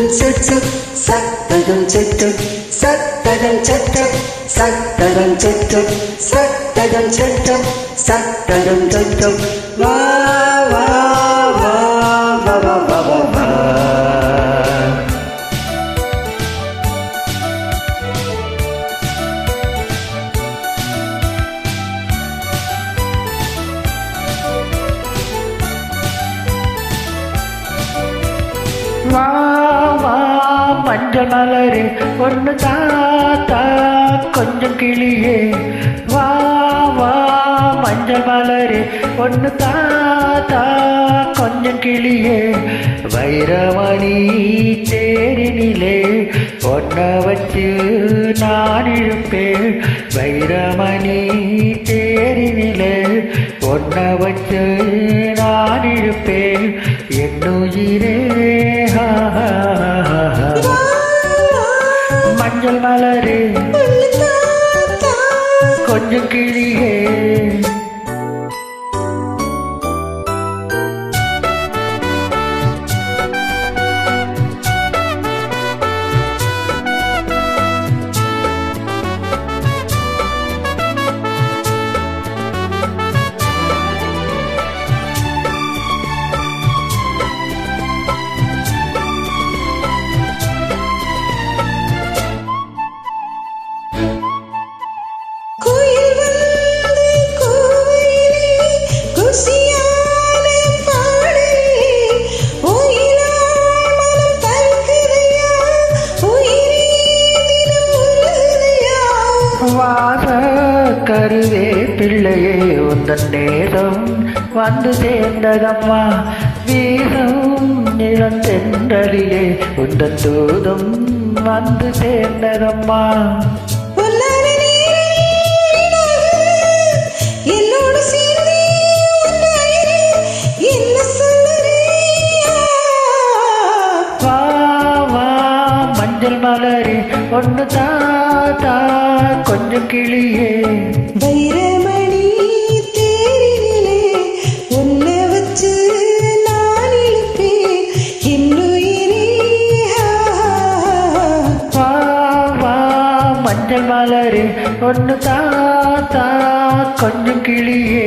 Sat-tadam-chattam, sat-tadam-chattam, sat-tadam-chattam, sat-tadam-chattam, sat-tadam-chattam, sat-tadam-chattam, sat-tadam-chattam, sat-tadam-chattam, sat-tadam-chattam, sat-tadam-chattam, sat-tadam-chattam, sat-tadam-chattam, மஞ்சள் மலரு ஒன்று தாத்தா கொஞ்சம் கிளியே. வா வா மஞ்சள் மலரே ஒன்று தாத்தா கொஞ்சம் கிளியே. வைரமணி தேரினிலே ஒன்ன வச்சு நான் இருப்பேன் வைரமணி தேரினிலே ஒன்ன வச்சு நான் இருப்பேன் என்னுயிரே ஹா. மஞ்சள் மலரே. கொஞ்சம் கிளியே. வாச கருவே பிள்ளையே உந்தன் நேதம் வந்து சேர்ந்ததம்மா. வீரம் நிலந்தென்றலிலே உந்தன் தூதம் வந்து சேர்ந்ததம்மா. மஞ்சள் மலரே ஒன்று தாத்தா கொஞ்சம் கிளியே. வைரமணி தேரினிலே உன்னை வச்சு நான் இழுப்பேன். என்னுயிரே வா வா மஞ்சள் மலரே ஒன்று தாத்தா கொஞ்சம் கிளியே.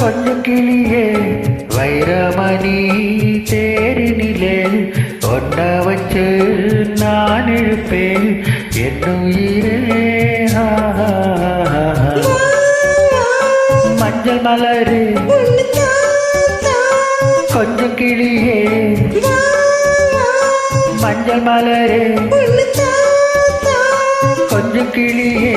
கொஞ்சம் கிளியே வைரமணி தேரினிலே ஒன்ன வச்சு நான் இழுப்பேன் என்னுயிரே ஆ, மஞ்சள் மலரே. கொஞ்சம் கிளியே மஞ்சள் மலரே. கொஞ்சம் கிளியே.